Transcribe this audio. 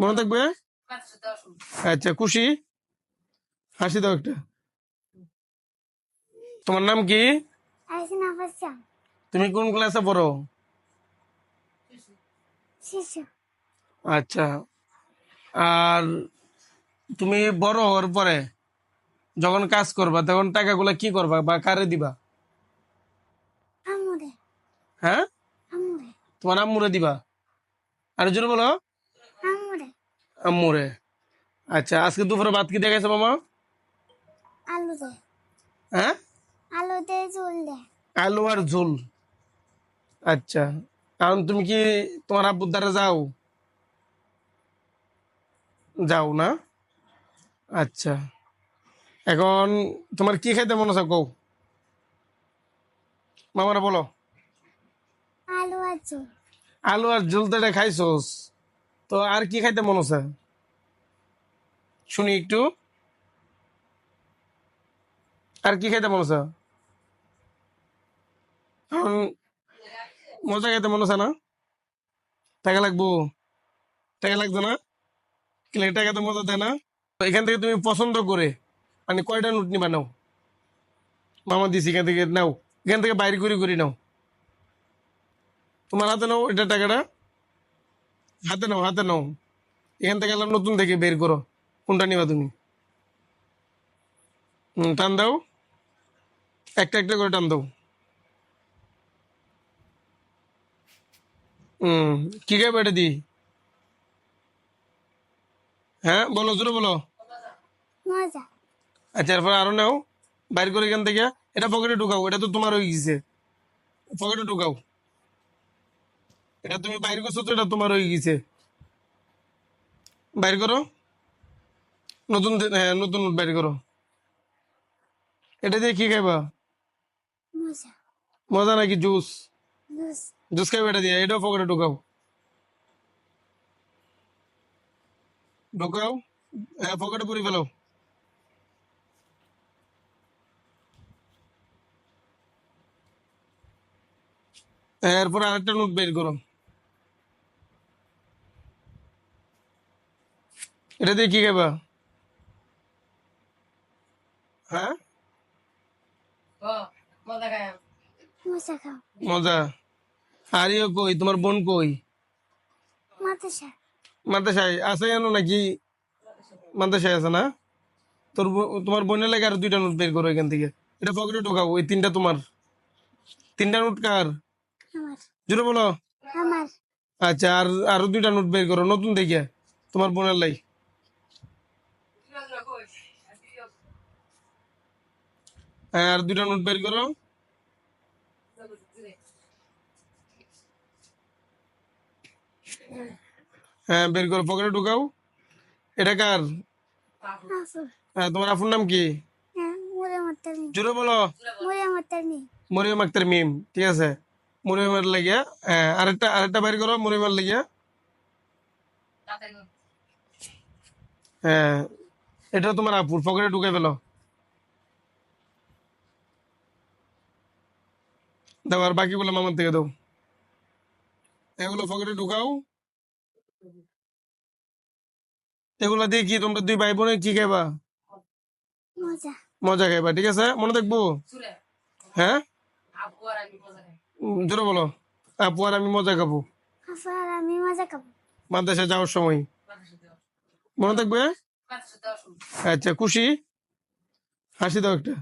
মনে থাকবে? আচ্ছা খুশি? হাসি দাও একটা। তোমার নাম কি? তুমি কোন ক্লাসে পড়ো? আচ্ছা। আর তুমি বড় হওয়ার পরে যখন কাজ করবা তখন টাকাগুলা কি করবা বা কারে দিবা? হ্যাঁ? তোমার আম্মুরে দিবা। আর জোরে বলো। আম্মুরে। আচ্ছা আজকে দুপুরে ভাত কি দেখাইছো মামা? আলু দে। হ্যাঁ? আলু দে জুল দে। আলু আর ঝোল। আচ্ছা কারণ তুমি কি তোমার আব্বুর দ্বারা যাও? যাও না? আচ্ছা এখন তোমার কি খাইতে মনে আছে কও? মামারা বলো। আলু আর জুল আলু আর ঝোল তো এটা খাইছোস? তো আর কি খাইতে মনে আছে? শুনি একটু। আর কি খাইতে মনে এখন মজা খাইতে মনে আছে না? টাকা লাগবো। টাকা লাগবে না? টাকা তো মজা দেয় না? তো এখান থেকে তুমি পছন্দ করে মানে কয়টা নোট নিবা নাও? মামা দিছি, এখান থেকে নাও। এখান থেকে বাইরে করে করে নাও। তোমার হাতে নাও এটা টাকাটা। হাতে নাও হাতে নাও। এখান থেকে এলাম নতুন থেকে বের করো। কোনটা নিবা তুমি? হুম, টান দাও। একটা একটা করে টান দাও। হুম কি খাবে এটা দি হ্যাঁ বলো জোরে বলো। আচ্ছা এরপর আরও নাও। বাইর করে এখান থেকে। এটা পকেটে ঢুকাও। এটা তো তোমার হয়ে গেছে। পকেটে ঢুকাও। এটা তুমি বাইর করছ তো এটা তোমার হয়ে গেছে বাইর করো। নতুন হ্যাঁ নতুন নোট বাইর করো। এটা দিয়ে কি খাইবা? মজা। নাকি জুস? জুস। জুস খাইবা এটা দিয়ে এটাও পকেটে ঢুকাও। ঢুকাও হ্যাঁ পকেটে পুরি ফেলাও। এরপর আরেকটা নোট বের করো। এটা দিয়ে কি খাবা হ্যাঁ? মজা আর ইয়ে কই? তোমার বোন কই? মাদ্রাসা। মাদ্রাসায় আছে জানো নাকি? মাদ্রাসায় আছে না? তোর bo- তোমার বোনের লাগে আর দুইটা নোট বের করো এখান থেকে। এটা পকেটে ঢোকাও ওই তিনটা তোমার। তিনটা নোট কার? আমার। জুড়ে বলো। আচ্ছা আর আরও দুইটা নোট বের করো নতুন দেখে তোমার বোনের লাই হ্যাঁ আর দুইটা নোট বের করো। হ্যাঁ বের করো, পকেটে ঢুকাও। এটা কার? হ্যাঁ তোমার আফুর নাম কি? হ্যাঁ জুড়ে বলো। মরিয়ম আক্তার মিম, ঠিক আছে। মরিয়মের লাগিয়া হ্যাঁ আরেকটা আরেকটা বাইর করো, মরিয়মের লাগিয়া হ্যাঁ এটা তোমার আপুর পকেটে ঢুকে ফেলো। দাও আর বাকিগুলো মামার থেকে দাও। এগুলো পকেটে ঢুকাও। এগুলো দিয়ে কি তোমরা দুই ভাই বোনে কি খাইবা? মজা। মজা খাইবা ঠিক আছে? মনে দেখব হ্যাঁ? জোরে বলো আপু আর আমি মজা খাব। আর আমি মজা খাব। মাদ্রাসা যাওয়ার সময়। মনে থাকবে? আচ্ছা খুশি? হাসি দাও একটা।